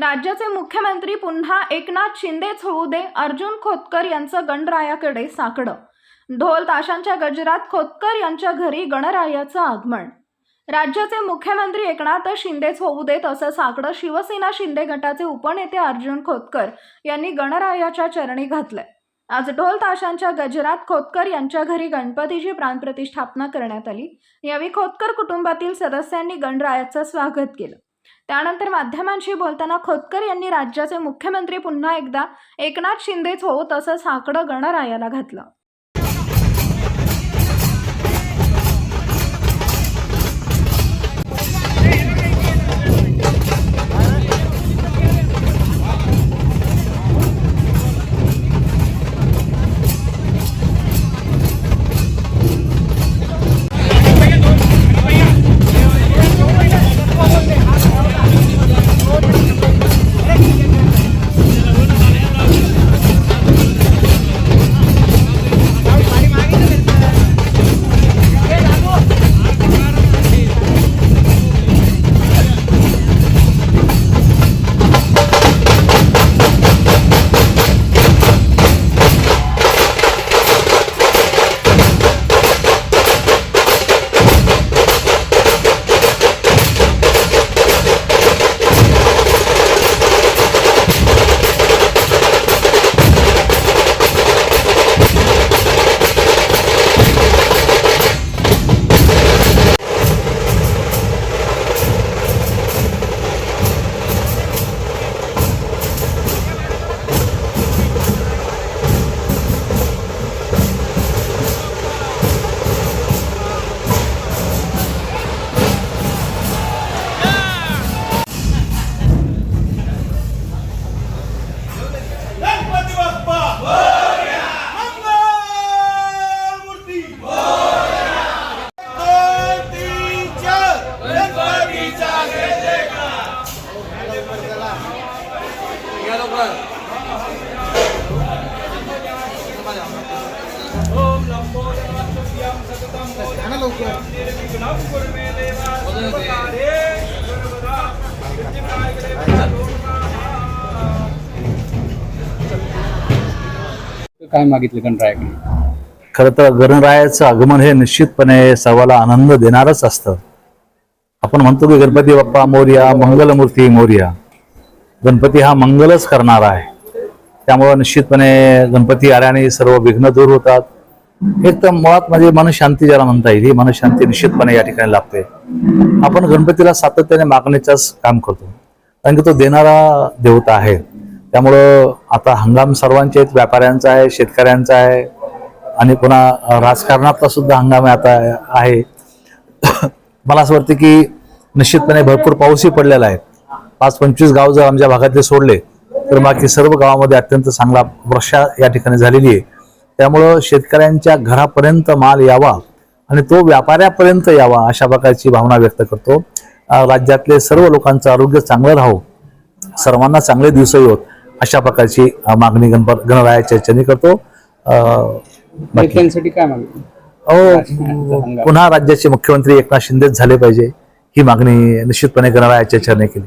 राज्याचे मुख्यमंत्री पुन्हा एकनाथ शिंदेच होऊ दे अर्जुन खोतकर यांचं गणरायाकडे साकडं. ढोल ताशांच्या गजरात खोतकर यांच्या घरी गणरायाचं आगमन. राज्याचे मुख्यमंत्री एकनाथ शिंदेच होऊ देत असं साकडं शिवसेना शिंदे गटाचे उपनेते अर्जुन खोतकर यांनी गणरायाच्या चरणी घातलंय. आज ढोल ताशांच्या गजरात खोतकर यांच्या घरी गणपतीची प्राणप्रतिष्ठापना करण्यात आली. यावेळी खोतकर कुटुंबातील सदस्यांनी गणरायाचं स्वागत केलं. त्यानंतर माध्यमांशी बोलताना खोतकर यांनी राज्याचे मुख्यमंत्री पुन्हा एकदा एकनाथ शिंदेच हो तसं साकडं गणरायाला घातलं. काय मागितलं गणरायाकडे? खरं तर गणरायाचं आगमन हे निश्चितपणे सर्वाला आनंद देणारच असतं. आपण म्हणतो की गणपती बाप्पा मोर्या मंगलमूर्ती मोर्या. गणपती हा मंगलच करणारा आहे. त्यामुळं निश्चितपणे गणपती आल्याने सर्व विघ्न दूर होतात. एक तर मुळात म्हणजे मनशांती ज्याला म्हणता येईल ही मनशांती निश्चितपणे या ठिकाणी लागते आपण गणपतीला सातत्याने मागण्याचाच काम करतो. कारण की तो देणारा देवता आहे. त्यामुळं आता हंगाम सर्वांचे व्यापाऱ्यांचा आहे शेतकऱ्यांचा आहे आणि पुन्हा राजकारणातला सुद्धा हंगाम आता आहे. मला असं वाटतं की निश्चितपणे भरपूर पाऊसही पडलेला आहे. पाच पंचवीस गाव जर आमच्या भागातले सोडले तर बाकी सर्व गावामध्ये अत्यंत चांगला वर्षा या ठिकाणी झालेली आहे. त्यामुळं शेतकऱ्यांच्या घरापर्यंत माल यावा आणि तो व्यापाऱ्यापर्यंत यावा अशा प्रकारची भावना व्यक्त करतो. राज्यातले सर्व लोकांचं आरोग्य चांगलं राहो सर्वांना चांगले दिवस येवोत अशा प्रकारची मागणी गणप गणरायाच्या चरणी करतो. काय पुन्हा राज्याचे मुख्यमंत्री एकनाथ शिंदेच झाले पाहिजे. ही मागणी निश्चितपणे गणरायाच्या चरणी केली.